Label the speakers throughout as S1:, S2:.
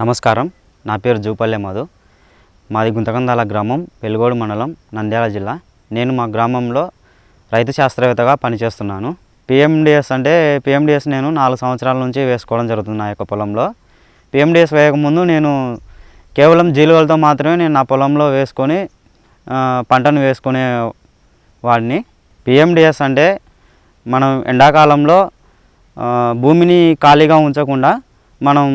S1: నమస్కారం. నా పేరు జూపల్లె మధు. మాది గుంతకందాల గ్రామం వెలుగోడు మండలం నంద్యాల జిల్లా. నేను మా గ్రామంలో రైతు శాస్త్రవేత్తగా పనిచేస్తున్నాను. పిఎండిఎస్ అంటే పిఎండిఎస్ నేను నాలుగు సంవత్సరాల నుంచి వేసుకోవడం జరుగుతుంది నా యొక్క పొలంలో. పిఎండిఎస్ వేయకముందు నేను కేవలం జీలుగలతో మాత్రమే నేను నా పొలంలో వేసుకొని పంటను వేసుకునే వాడిని. పిఎండిఎస్ అంటే మనం ఎండాకాలంలో భూమిని ఖాళీగా ఉంచకుండా మనం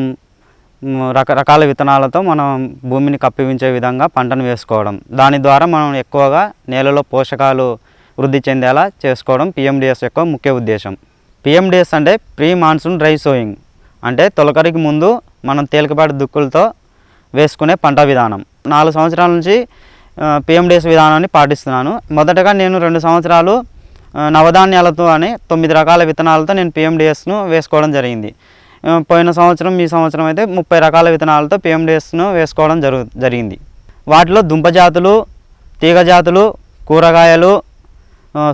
S1: రకరకాల విత్తనాలతో మనం భూమిని కప్పివించే విధంగా పంటను వేసుకోవడం. దాని ద్వారా మనం ఎక్కువగా నేలలో పోషకాలు వృద్ధి చెందేలా చేసుకోవడం పిఎండిఎస్ యొక్క ముఖ్య ఉద్దేశం. పిఎండిఎస్ అంటే ప్రీ మాన్సూన్ డ్రై సోయింగ్ అంటే తొలకరికి ముందు మనం తేలికపాటి దుక్కులతో వేసుకునే పంట విధానం. నాలుగు సంవత్సరాల నుంచి పిఎండిఎస్ విధానాన్ని పాటిస్తున్నాను. మొదటగా నేను రెండు సంవత్సరాలు నవధాన్యాలతో అని తొమ్మిది రకాల విత్తనాలతో నేను పిఎండిఎస్ను వేసుకోవడం జరిగింది. పోయిన సంవత్సరం ఈ సంవత్సరం అయితే ముప్పై రకాల విత్తనాలతో పిఎండిఎస్ను వేసుకోవడం జరుగు జరిగింది. వాటిలో దుంప జాతులు తీగ జాతులు కూరగాయలు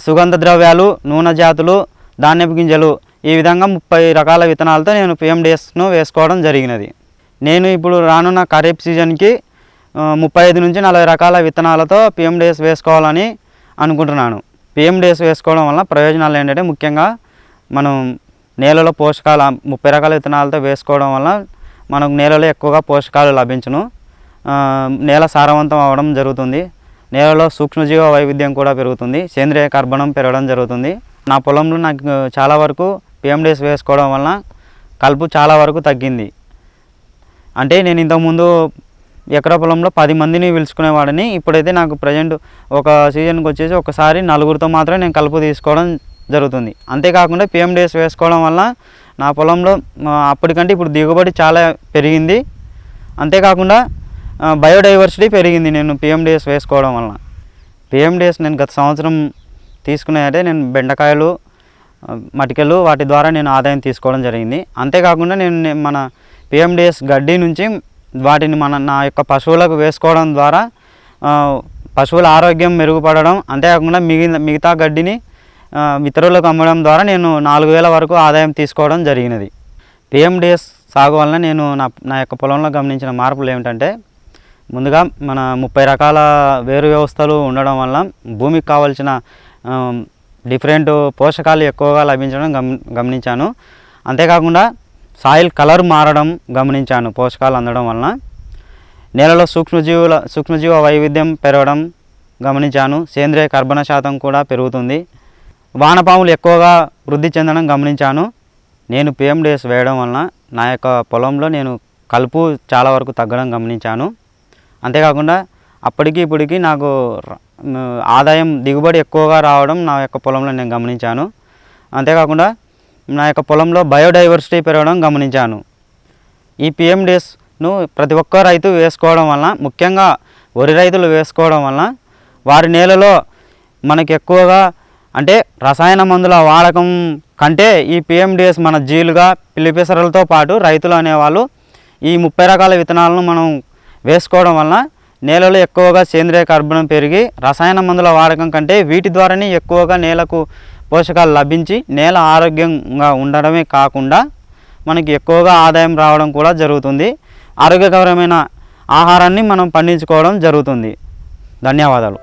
S1: సుగంధ ద్రవ్యాలు నూనె జాతులు ధాన్యపు గింజలు ఈ విధంగా ముప్పై రకాల విత్తనాలతో నేను పిఎండిఎస్ను వేసుకోవడం జరిగినది. నేను ఇప్పుడు రానున్న ఖరీఫ్ సీజన్కి ముప్పై ఐదు నుంచి నలభై రకాల విత్తనాలతో పిఎండిఎస్ వేసుకోవాలని అనుకుంటున్నాను. పిఎండిఎస్ వేసుకోవడం వల్ల ప్రయోజనాలు ఏంటంటే ముఖ్యంగా మనం నేలలో పోషకాలు ముప్పై రకాల విత్తనాలతో వేసుకోవడం వల్ల మనకు నేలలో ఎక్కువగా పోషకాలు లభించును. నేల సారవంతం అవ్వడం జరుగుతుంది. నేలలో సూక్ష్మజీవ వైవిధ్యం కూడా పెరుగుతుంది. సేంద్రియ కర్బనం పెరగడం జరుగుతుంది. నా పొలంలో నాకు చాలా వరకు పిఎండిఎస్ వేసుకోవడం వల్ల కలుపు చాలా వరకు తగ్గింది. అంటే నేను ఇంతకుముందు ఎకరా పొలంలో పది మందిని పిలుచుకునేవాడిని. ఇప్పుడైతే నాకు ప్రజెంట్ ఒక సీజన్కి వచ్చేసి ఒకసారి నలుగురితో మాత్రమే నేను కలుపు తీసుకోవడం జరుగుతుంది. అంతేకాకుండా పిఎండిఎస్ వేసుకోవడం వల్ల నా పొలంలో అప్పటికంటే ఇప్పుడు దిగుబడి చాలా పెరిగింది. అంతేకాకుండా బయోడైవర్సిటీ పెరిగింది నేను పిఎండిఎస్ వేసుకోవడం వలన పిఎండిఎస్ నేను గత సంవత్సరం తీసుకునేదంటే నేను బెండకాయలు మటికలు వాటి ద్వారా నేను ఆదాయం తీసుకోవడం జరిగింది. అంతేకాకుండా నేను మన పిఎండిఎస్ గడ్డి నుంచి వాటిని మన నా యొక్క పశువులకు వేసుకోవడం ద్వారా పశువుల ఆరోగ్యం మెరుగుపడడం అంతేకాకుండా మిగిలిన మిగతా గడ్డిని ఇతరులకు అమ్మడం ద్వారా నేను నాలుగు వేల వరకు ఆదాయం తీసుకోవడం జరిగినది. పిఎండిఎస్ సాగు వలన నేను నా నా యొక్క పొలంలో గమనించిన మార్పులు ఏమిటంటే ముందుగా మన ముప్పై రకాల వేరు వ్యవస్థలు ఉండడం వల్ల భూమికి కావలసిన డిఫరెంట్ పోషకాలు ఎక్కువగా లభించడం గమ గమనించాను. అంతేకాకుండా సాయిల్ కలర్ మారడం గమనించాను పోషకాలు అందడం వలన. నేలలో సూక్ష్మజీవుల సూక్ష్మజీవ వైవిధ్యం పెరగడం గమనించాను. సేంద్రియ కర్బన శాతం కూడా పెరుగుతుంది. వానపాములు ఎక్కువగా వృద్ధి చెందడం గమనించాను. నేను పిఎండిఎస్ వేయడం వలన నా యొక్క పొలంలో నేను కలుపు చాలా వరకు తగ్గడం గమనించాను. అంతేకాకుండా అప్పటికి ఇప్పటికి నాకు ఆదాయం దిగుబడి ఎక్కువగా రావడం నా యొక్క పొలంలో నేను గమనించాను. అంతేకాకుండా నా యొక్క పొలంలో బయోడైవర్సిటీ పెరగడం గమనించాను. ఈ పిఎండిఎస్ను ప్రతి ఒక్క రైతు వేసుకోవడం వలన ముఖ్యంగా వరి రైతులు వేసుకోవడం వలన వారి నేలలో మనకి ఎక్కువగా అంటే రసాయన మందుల వాడకం కంటే ఈ పిఎండిఎస్ మన జీలుగా పిల్లిపెసరలతో పాటు రైతులు అనేవాళ్ళు ఈ ముప్పై రకాల విత్తనాలను మనం వేసుకోవడం వలన నేలలో ఎక్కువగా సేంద్రియ కర్బనం పెరిగి రసాయన మందుల వాడకం కంటే వీటి ద్వారానే ఎక్కువగా నేలకు పోషకాలు లభించి నేల ఆరోగ్యంగా ఉండడమే కాకుండా మనకి ఎక్కువగా ఆదాయం రావడం కూడా జరుగుతుంది. ఆరోగ్యకరమైన ఆహారాన్ని మనం పండించుకోవడం జరుగుతుంది. ధన్యవాదాలు.